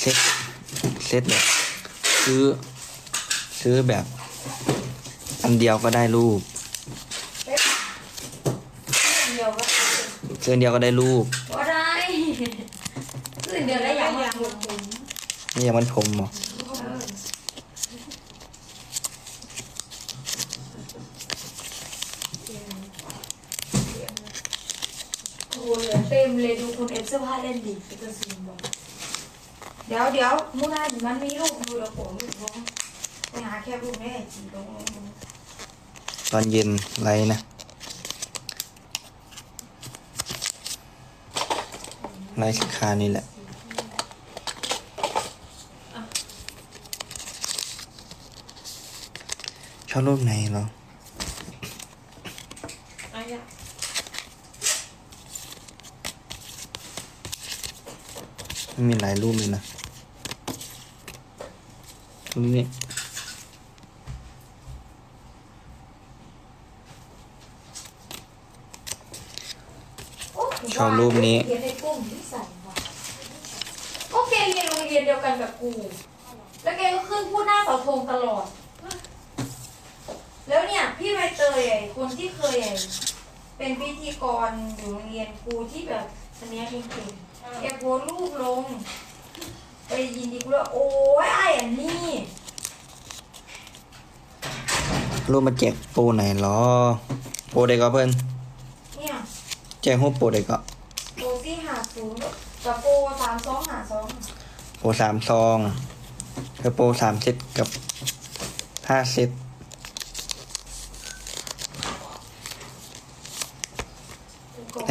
เซ็ตเซ็ตแบบ ซื้อ ซื้อแบบ อันเดียวก็ได้รูปเป๊ะเดียวก็ซื้ออันเดียวก็ได้รูปก็ได้คือเดียวได้อย่างอย่างผมนี่ยังมันผมเหรอโอ้ยเต็มเลยดูคุณเอฟเสื้อผ้าเล่นดีไปกระซิบบอก เดี๋ยวเดี๋ยวมูนาถึงมันมีลูกดูแล้วผมลูกน้องไปหาแค่ลูกแม่จีตรงนี้ตอนเย็นไรนะไรสิคานี่แหละชอบรูปไหนเหรออายะมันมีหลายรูปเลยนะ รูปนี้โอ้ยชอบรูปนี้ เรียนในกลุ่มที่ใส่ว่ะก็แกเรียนโรงเรียนเดียวกันกับกู แล้วแกก็ขึ้นพูดหน้าเสาธงตลอด แล้วเนี่ยพี่ใบเตยไอ้คนที่เคยไอ้เป็นพิธีกรอยู่โรงเรียนกูที่แบบอันเนี้ยเก่งๆแกโพสต์รูปลง ไปยินดีกูแล้วโอ้ยไอ้อันนี้รูปมาแจกโปรไหนเหรอ โปรใดก็เพิ่นเนี่ยแจกรูปโปรใดก็โปรที่หาศูนย์กับโปรสามสองหาสองโปรสามซองแล้วโปรสามเซตกับห้าเซต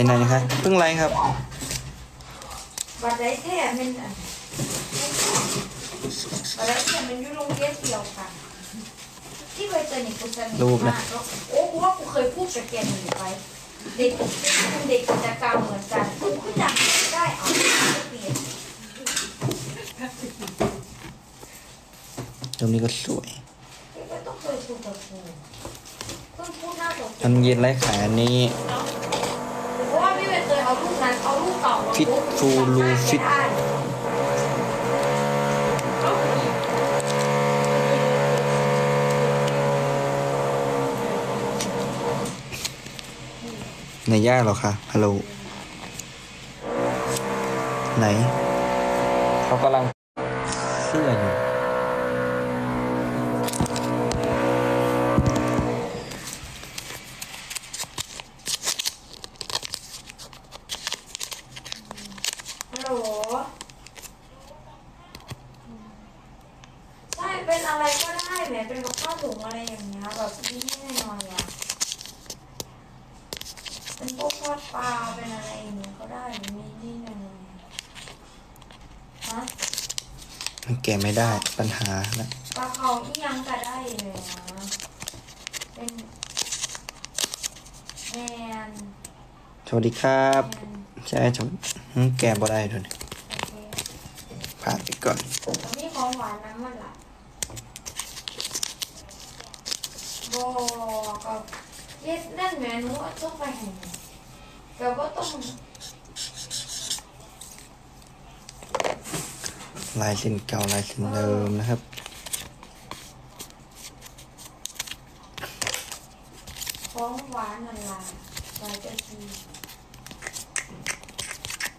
ไหนๆคะเพิ่งไลค์ครับ บัตรได้แท้มันอัน บัตรได้แท้มันอยู่โรงเรียนเดียวกันที่เคยเจอนี่กูสนิทรูปนะมากแล้วโอ้กูว่ากูเคยพูดกับแกหนีไปเด็กเป็นเด็กกิจกรรมเหมือนกันกูก็จำไม่ได้เอาไม่เปลี่ยนตรงนี้ก็สวยไม่ต้องเคยพูดกับกูเพิ่งพูดหน้าตัวอันเย็นไลค์ขายอันนี้เพราะว่าพี่เป็นเคยเอารูปนั้นเอารูปเก่ามา ฟิตฟูรูฟิต ได้ ในย่าเหรอคะฮัลโหลไหน เขากำลังเสื้ออยู่ ฮัลโหลใช่เป็นอะไรก็ได้แหมเป็นกับข้าวถุงอะไรอย่างเงี้ยแบบนี่ๆหน่อยๆอะเป็นพวกทอด ปลาเป็นอะไรอย่างเงี้ยก็ได้มีนี่หน่อยๆฮะมันแกะไม่ได้ปัญหานะปลาเขาอียังก็ได้เลยนะเป็นแมนสวัสดีครับ แมนใช่ชมอืมแกะบ่ได้ด้วยโอเคผ่านไปก่อน แล้วมีของหวานน้ำมันละบอกกับเย็ดนั่นแหม่หนูเอาต้องไปเห็นแบ บว่าต้องลายเส้นเก่าลายเส้นเดิมนะครับของหวานนั่นละลายจะที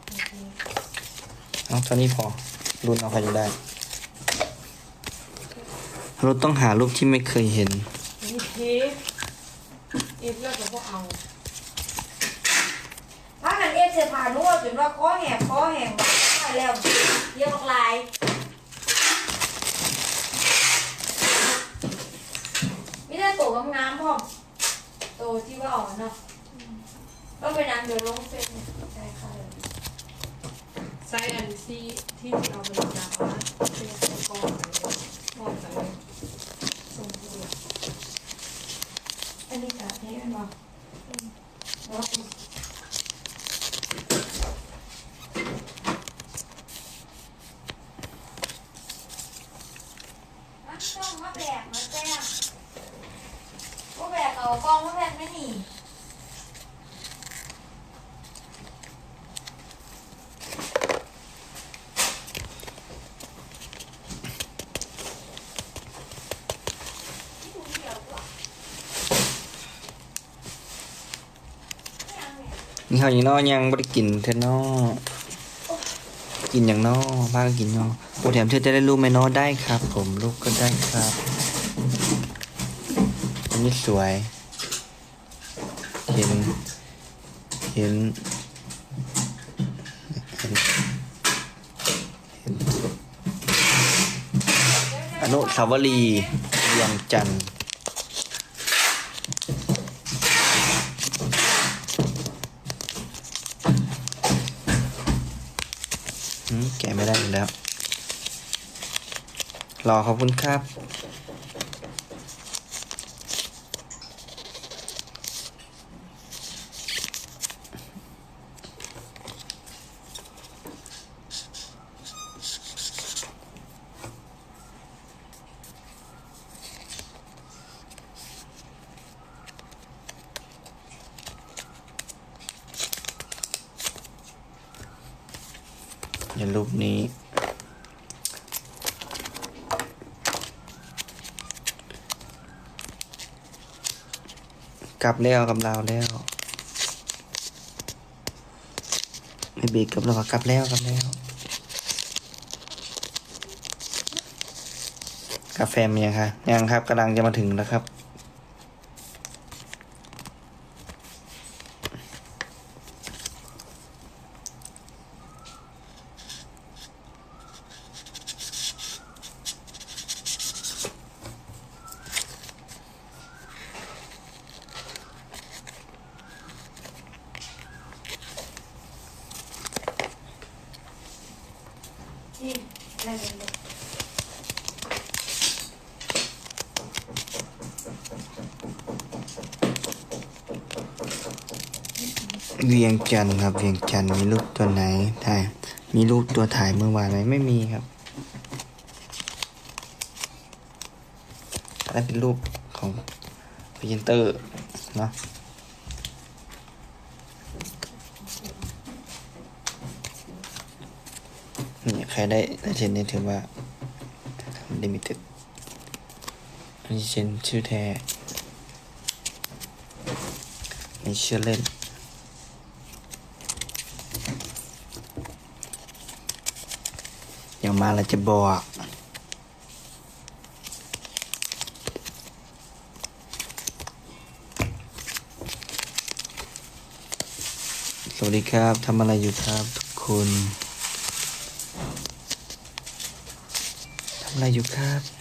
โอเคเอาเท่านี้พอรุ่นเอาใครจะได้ เราต้องหารูปที่ไม่เคยเห็น มีเทปเอฟเลือกกับพวก เสื้อผ้านุ่งจนว่าคอแหกคอแหงได้แล้วเยอะมากลายไม่ได้โตกับน้ำพ่อโตที่ว่าอ่อนเนาะต้องไปน้ำเดี๋ยวลงเฟซเนี่ยใช่ค่ะไซส์อันที่ที่เราเป็นดาวนะเป็นก้ ต้องมาแบกมาแต้มว่าแบกเอากล้องว่าแบกไม่หนีนี่เขาอย่างน้อยยังไม่ได้กินเท่าน้อ กินอย่างนอบ้างกินนอโปรแถมเธอจะได้รูปไหมนอได้ครับ ผมรูปก็ได้ครับอันนี้สวยเห็นเห็นเห็น เห็น อนุสาวรีย์เวียงจันทร์ ไม่ได้อยู่แล้ว รอขอบคุณครับ ในรูปนี้ กลับแล้วกับเราแล้วไม่เบรกกับเราก็กลับแล้วกลับแล้ว กาแฟมียังคะยังครับกำลังจะมาถึงแล้วครับ นี่อะ ไรเนี่ยเวียงจันทร์ครับ เวียงจันทร์มีรูปตัวไหนถ่ายมีรูปตัวถ่ายเมื่อวานไหมไม่มีครับนั่นเป็นรูปของพรีเซนเตอร์เนาะ นี่ใครได้ได้เซ็นนี่ถือว่าลิมิเต็ดอันนี้เซ็นชื่อแท้นี่ชื่อเล่นเดี๋ยวมาเราจะบอกสวัสดีครับทำอะไรอยู่ครับทุกคนทำ อะไรอยู่ครับ